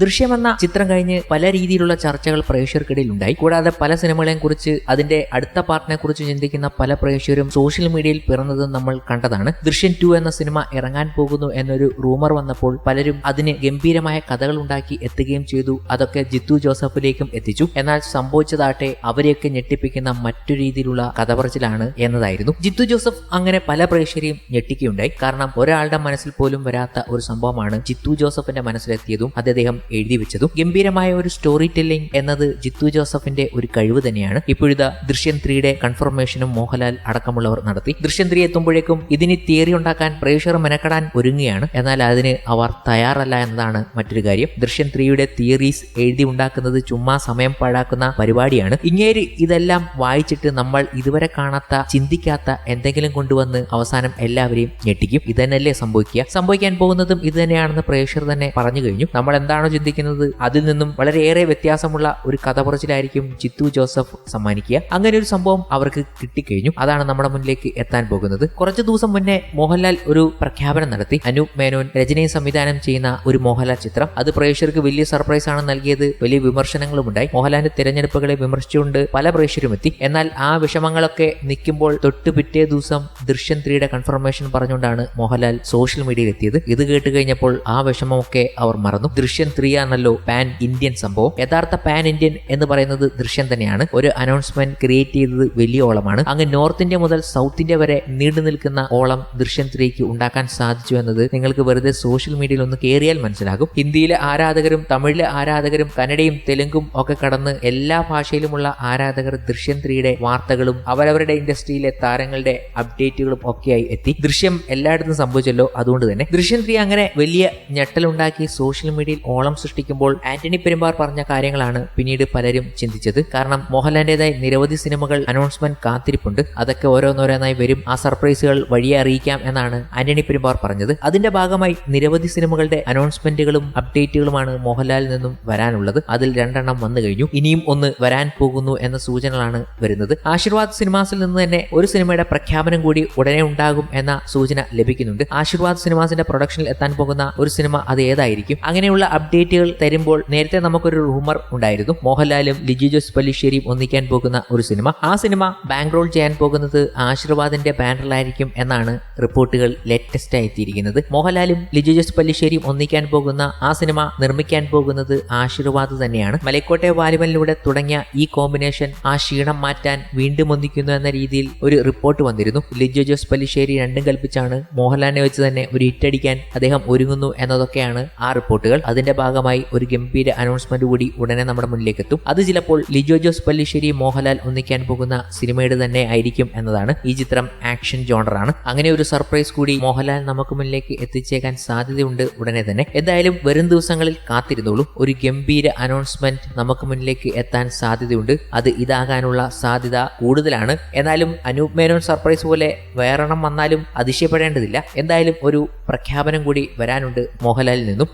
ദൃശ്യമെന്ന ചിത്രം കഴിഞ്ഞ് പല രീതിയിലുള്ള ചർച്ചകൾ പ്രേക്ഷകർക്കിടയിൽ ഉണ്ടായി കൂടാതെ പല സിനിമകളെയും കുറിച്ച് അതിന്റെ അടുത്ത പാർട്ടിനെ കുറിച്ച് ചിന്തിക്കുന്ന പല പ്രേക്ഷകരും സോഷ്യൽ മീഡിയയിൽ പിറന്നതും നമ്മൾ കണ്ടതാണ്. ദൃശ്യം ടു എന്ന സിനിമ ഇറങ്ങാൻ പോകുന്നു എന്നൊരു റൂമർ വന്നപ്പോൾ പലരും അതിന് ഗംഭീരമായ കഥകൾ ഉണ്ടാക്കി എത്തുകയും ചെയ്തു. അതൊക്കെ ജിത്തു ജോസഫിലേക്കും എത്തിച്ചു. എന്നാൽ സംഭവിച്ചതാട്ടെ അവരെയൊക്കെ ഞെട്ടിപ്പിക്കുന്ന മറ്റു രീതിയിലുള്ള കഥപറച്ചിലാണ് എന്നതായിരുന്നു. ജിത്തു ജോസഫ് അങ്ങനെ പല പ്രേക്ഷകരെയും ഞെട്ടിക്കുകയുണ്ടായി. കാരണം ഒരാളുടെ മനസ്സിൽ പോലും വരാത്ത ഒരു സംഭവമാണ് ജിത്തു ജോസഫിന്റെ മനസ്സിലെത്തിയതും അദ്ദേഹം എഴുതി വെച്ചതും ഗംഭീരമായ ഒരു സ്റ്റോറി ടെല്ലിംഗ് എന്നത് ജിത്തു ജോസഫിന്റെ ഒരു കഴിവ് തന്നെയാണ്. ഇപ്പോഴിതാ ദൃശ്യം ത്രീയുടെ കൺഫർമേഷനും മോഹൻലാൽ അടക്കമുള്ളവർ നടത്തി. ദൃശ്യം ത്രീ എത്തുമ്പോഴേക്കും ഇതിന് തിയറി ഉണ്ടാക്കാൻ പ്രേക്ഷകർ മെനക്കെടാൻ ഒരുങ്ങുകയാണ്. എന്നാൽ അതിന് അവർ തയ്യാറല്ല എന്നതാണ് മറ്റൊരു കാര്യം. ദൃശ്യം ത്രീയുടെ തിയറീസ് എഴുതി ഉണ്ടാക്കുന്നത് ചുമ്മാ സമയം പാഴാക്കുന്ന പരിപാടിയാണ്. ഇങ്ങേര് ഇതെല്ലാം വായിച്ചിട്ട് നമ്മൾ ഇതുവരെ കാണാത്ത ചിന്തിക്കാത്ത എന്തെങ്കിലും കൊണ്ടുവന്ന് അവസാനം എല്ലാവരെയും ഞെട്ടിക്കും. ഇതന്നെയല്ലേ സംഭവിക്കുക? സംഭവിക്കാൻ പോകുന്നതും ഇത് തന്നെയാണെന്ന് പ്രേക്ഷകർ തന്നെ പറഞ്ഞു കഴിഞ്ഞു. നമ്മൾ എന്താണോ ചിന്തിക്കുന്നത് അതിൽ നിന്നും വളരെയേറെ വ്യത്യാസമുള്ള ഒരു കഥ പറച്ചിലായിരിക്കും ചിത്തു ജോസഫ് സമ്മാനിക്കുക. അങ്ങനെ ഒരു സംഭവം അവർക്ക് കിട്ടിക്കഴിഞ്ഞു. അതാണ് നമ്മുടെ മുന്നിലേക്ക് എത്താൻ പോകുന്നത്. കുറച്ച് ദിവസം മുന്നേ മോഹൻലാൽ ഒരു പ്രഖ്യാപനം നടത്തി. അനൂപ് മേനോൻ രചനയെ സംവിധാനം ചെയ്യുന്ന ഒരു മോഹൻലാൽ ചിത്രം. അത് പ്രേക്ഷകർക്ക് വലിയ സർപ്രൈസ് ആണ് നൽകിയത്. വലിയ വിമർശനങ്ങളും ഉണ്ടായി. മോഹൻലാലിന്റെ തിരഞ്ഞെടുപ്പുകളെ വിമർശിച്ചുകൊണ്ട് പല പ്രേക്ഷകരും എത്തി. എന്നാൽ ആ വിഷമങ്ങളൊക്കെ നിൽക്കുമ്പോൾ തൊട്ട് പിറ്റേ ദിവസം ദൃശ്യം ത്രീയുടെ കൺഫർമേഷൻ പറഞ്ഞുകൊണ്ടാണ് മോഹൻലാൽ സോഷ്യൽ മീഡിയയിൽ എത്തിയത്. ഇത് കേട്ട് കഴിഞ്ഞപ്പോൾ ആ വിഷമമൊക്കെ അവർ മറന്നു. ദൃശ്യം ത്രീ ആണല്ലോ പാൻ ഇന്ത്യൻ സംഭവം. യഥാർത്ഥ പാൻ ഇന്ത്യൻ എന്ന് പറയുന്നത് ദൃശ്യം തന്നെയാണ്. ഒരു അനൗൺസ്മെന്റ് ക്രിയേറ്റ് ചെയ്തത് വലിയ ഓളമാണ്. അങ്ങ് നോർത്ത് ഇന്ത്യ മുതൽ സൗത്ത് ഇന്ത്യ വരെ നീണ്ടു നിൽക്കുന്ന ഓളം ദൃശ്യം ത്രീക്ക് ഉണ്ടാക്കാൻ സാധിച്ചു എന്നത് നിങ്ങൾക്ക് വെറുതെ സോഷ്യൽ മീഡിയയിൽ ഒന്ന് കയറിയാൽ മനസ്സിലാകും. ഹിന്ദിയിലെ ആരാധകരും തമിഴിലെ ആരാധകരും കന്നഡയും തെലുങ്കും ഒക്കെ കടന്ന് എല്ലാ ഭാഷയിലുമുള്ള ആരാധകർ ദൃശ്യം ത്രീയുടെ വാർത്തകളും അവരവരുടെ ഇൻഡസ്ട്രിയിലെ താരങ്ങളുടെ അപ്ഡേറ്റുകളും ഒക്കെയായി എത്തി. ദൃശ്യം എല്ലായിടത്തും സംഭവിച്ചല്ലോ അതുകൊണ്ട് തന്നെ. ദൃശ്യം ത്രീ അങ്ങനെ വലിയ ഞെട്ടലുണ്ടാക്കി സോഷ്യൽ മീഡിയയിൽ ഓളം സൃഷ്ടിക്കുമ്പോൾ ആന്റണി പെരുമ്പാർ പറഞ്ഞ കാര്യങ്ങളാണ് പിന്നീട് പലരും ചിന്തിച്ചത്. കാരണം മോഹൻലാലിന്റേതായി നിരവധി സിനിമകൾ അനൗൺസ്മെന്റ് കാത്തിരിപ്പുണ്ട്. അതൊക്കെ ഓരോന്നോരോന്നായി വരും. ആ സർപ്രൈസുകൾ വഴിയെ അറിയിക്കാം എന്നാണ് ആന്റണി പെരുമ്പാർ പറഞ്ഞത്. അതിന്റെ ഭാഗമായി നിരവധി സിനിമകളുടെ അനൗൺസ്മെന്റുകളും അപ്ഡേറ്റുകളുമാണ് മോഹൻലാലിൽ നിന്നും വരാനുള്ളത്. അതിൽ രണ്ടെണ്ണം വന്നു കഴിഞ്ഞു. ഇനിയും ഒന്ന് വരാൻ പോകുന്നു എന്ന സൂചനകളാണ് വരുന്നത്. ആശീർവാദ് സിനിമാസിൽ നിന്ന് തന്നെ ഒരു സിനിമയുടെ പ്രഖ്യാപനം കൂടി ഉടനെ ഉണ്ടാകും എന്ന സൂചന ലഭിക്കുന്നുണ്ട്. ആശീർവാദ് സിനിമാസിന്റെ പ്രൊഡക്ഷനിൽ എത്താൻ പോകുന്ന ഒരു സിനിമ അത് ഏതായിരിക്കും? അങ്ങനെയുള്ള അപ്ഡേറ്റുകൾ തരുമ്പോൾ നേരത്തെ നമുക്കൊരു റൂമർ ഉണ്ടായിരുന്നു. മോഹൻലാലും ലിജി ജോസ് പല്ലിശ്ശേരിയും ഒന്നിക്കാൻ പോകുന്ന ഒരു സിനിമ. ആ സിനിമ ബാങ്ക്റോൾ ചെയ്യാൻ പോകുന്നത് ആശീർവാദിന്റെ ബാനറിലായിരിക്കും എന്നാണ് റിപ്പോർട്ടുകൾ ലേറ്റസ്റ്റ് ആയി എത്തിയിരിക്കുന്നത് മോഹൻലാലും ലിജി ജോസ് പല്ലിശ്ശേരിയും ഒന്നിക്കാൻ പോകുന്ന ആ സിനിമ നിർമ്മിക്കാൻ പോകുന്നത് ആശീർവാദ് തന്നെയാണ്. മലക്കോട്ടെ വാലിബനിലൂടെ തുടങ്ങിയ ഈ കോമ്പിനേഷൻ ആ ക്ഷീണം മാറ്റാൻ വീണ്ടും ഒന്നിക്കുന്നു എന്ന രീതിയിൽ ഒരു റിപ്പോർട്ട് വന്നിരുന്നു. ലിജോ ജോസ് പല്ലിശ്ശേരി രണ്ടും കൽപ്പിച്ചാണ് മോഹൻലാലിനെ വെച്ച് തന്നെ ഒരു ഹിറ്റടിക്കാൻ അദ്ദേഹം ഒരുങ്ങുന്നു എന്നതൊക്കെയാണ് ആ റിപ്പോർട്ടുകൾ. അതിന്റെ ഭാഗമായി ഒരു ഗംഭീര അനൗൺസ്മെന്റ് കൂടി ഉടനെ നമ്മുടെ മുന്നിലേക്ക് എത്തും അത് ചിലപ്പോൾ ലിജോ ജോസ് പല്ലിശ്ശേരി മോഹൻലാൽ ഒന്നിക്കാൻ പോകുന്ന സിനിമയുടെ തന്നെ ആയിരിക്കും എന്നതാണ് ഈ ചിത്രം ആക്ഷൻ ജോണറാണ് അങ്ങനെ ഒരു സർപ്രൈസ് കൂടി മോഹൻലാൽ നമുക്ക് മുന്നിലേക്ക് എത്തിച്ചേക്കാൻ സാധ്യതയുണ്ട് ഉടനെ തന്നെ. എന്തായാലും വരും ദിവസങ്ങളിൽ കാത്തിരുന്നോളൂ. ഒരു ഗംഭീര അനൗൺസ്മെന്റ് നമുക്ക് മുന്നിലേക്ക് എത്താൻ സാധ്യതയുണ്ട്. അത് ഇതാകാനുള്ള സാധ്യത കൂടുതലാണ്. എന്നാലും അനൂപ് മേനോൻ സർപ്രൈസ് പോലെ വേറെണ്ണം വന്നാലും അതിശയപ്പെടേണ്ടതില്ല. എന്തായാലും ഒരു പ്രഖ്യാപനം കൂടി വരാനുണ്ട് മോഹൻലാലിൽ നിന്നും.